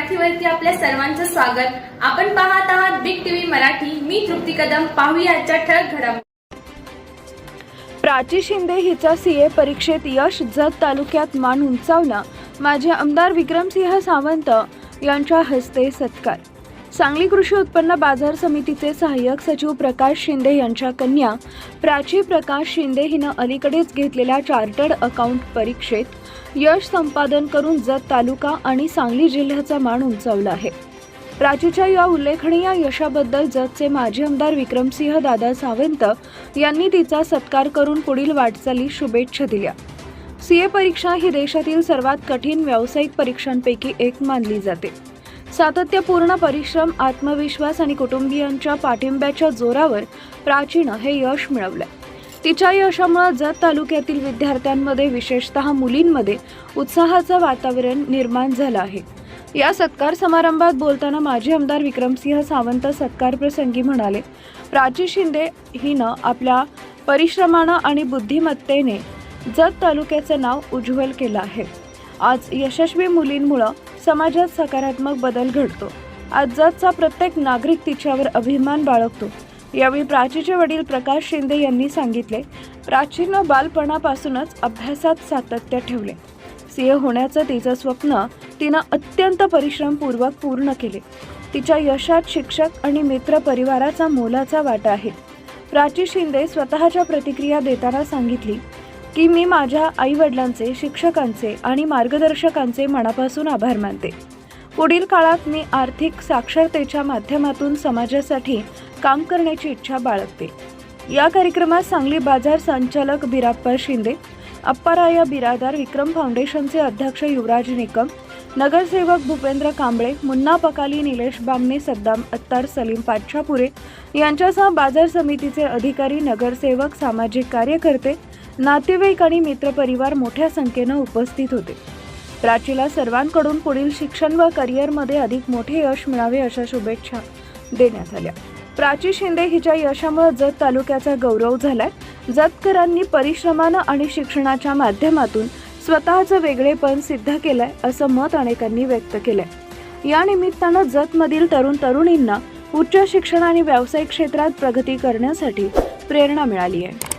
मराठीवरती आपल्या सर्वांचं स्वागत. आपण पाहत आहात बिग टीव्ही मराठी. मी तृप्ती कदम. पाहूया आजच्या ठळक घडामोडी. प्राची शिंदे हिचा सीए परीक्षेत यश जत तालुक्यात मान उंचावला माजी आमदार विक्रमसिंह सावंत यांच्या हस्ते सत्कार. सांगली कृषी उत्पन्न बाजार समितीचे सहाय्यक सचिव प्रकाश शिंदे यांच्या कन्या प्राची प्रकाश शिंदे हिनं अलीकडेच घेतलेल्या चार्टर्ड अकाउंट परीक्षेत यश संपादन करून जत तालुका आणि सांगली जिल्ह्याचा मान उंचावला आहे. प्राचीच्या या उल्लेखनीय यशाबद्दल जतचे माजी आमदार विक्रमसिंह दादा सावंत यांनी तिचा सत्कार करून पुढील वाटचालीस शुभेच्छा दिल्या. सीए परीक्षा ही देशातील सर्वात कठीण व्यावसायिक परीक्षांपैकी एक मानली जाते. सातत्यपूर्ण परिश्रम आत्मविश्वास आणि कुटुंबियांच्या पाठिंब्याच्या जोरावर प्राचीनं हे यश मिळवलंय. तिच्या यशामुळे जत तालुक्यातील विद्यार्थ्यांमध्ये विशेषतः मुलींमध्ये उत्साहाचं वातावरण निर्माण झालं आहे. या सत्कार समारंभात बोलताना माजी आमदार विक्रमसिंह सावंत सत्कार प्रसंगी म्हणाले प्राची शिंदे हिनं आपल्या परिश्रमानं आणि बुद्धिमत्तेने जत तालुक्याचं नाव उज्ज्वल केलं आहे. आज यशस्वी मुलींमुळं समाजात सकारात्मक बदल घडतो. आजचा प्रत्येक नागरिक तिच्यावर अभिमान बाळगतो. यावेळी प्राचीचे वडील प्रकाश शिंदे यांनी सांगितले प्राचीनं बालपणापासूनच अभ्यासात सातत्य ठेवले. सीए होण्याचं तिचं स्वप्न तिनं अत्यंत परिश्रमपूर्वक पूर्ण केले. तिच्या यशात शिक्षक आणि मित्र परिवाराचा मोलाचा वाटा आहे. प्राची शिंदे स्वतःच्या प्रतिक्रिया देताना सांगितली की मी माझ्या आईवडिलांचे शिक्षकांचे आणि मार्गदर्शकांचे मनापासून आभार मानते. पुढील काळात मी आर्थिक साक्षरतेच्या माध्यमातून समाजासाठी काम करण्याची इच्छा बाळगते. या कार्यक्रमात सांगली बाजार संचालक बिराप्पा शिंदे अप्पाराया बिरादार विक्रम फाउंडेशनचे अध्यक्ष युवराज निकम नगरसेवक भूपेंद्र कांबळे मुन्ना पकाली निलेश बामणे सद्दाम अत्तार सलीम पाच्छापुरे यांच्यासह बाजार समितीचे अधिकारी नगरसेवक सामाजिक कार्यकर्ते नातेवाईक आणि मित्रपरिवार मोठ्या संख्येनं उपस्थित होते. प्राचीला सर्वांकडून पुढील शिक्षण व करिअरमध्ये अधिक मोठे यश मिळावे अशा शुभेच्छा देण्यात आल्या. प्राची शिंदे हिच्या यशामुळे जत तालुक्याचा गौरव झालाय. जतकरांनी परिश्रमानं आणि शिक्षणाच्या माध्यमातून स्वतःचं वेगळेपण सिद्ध केलंय असं मत अनेकांनी व्यक्त केलंय. या निमित्तानं जतमधील तरुण तरुणींना उच्च शिक्षण आणि व्यावसायिक क्षेत्रात प्रगती करण्यासाठी प्रेरणा मिळाली आहे.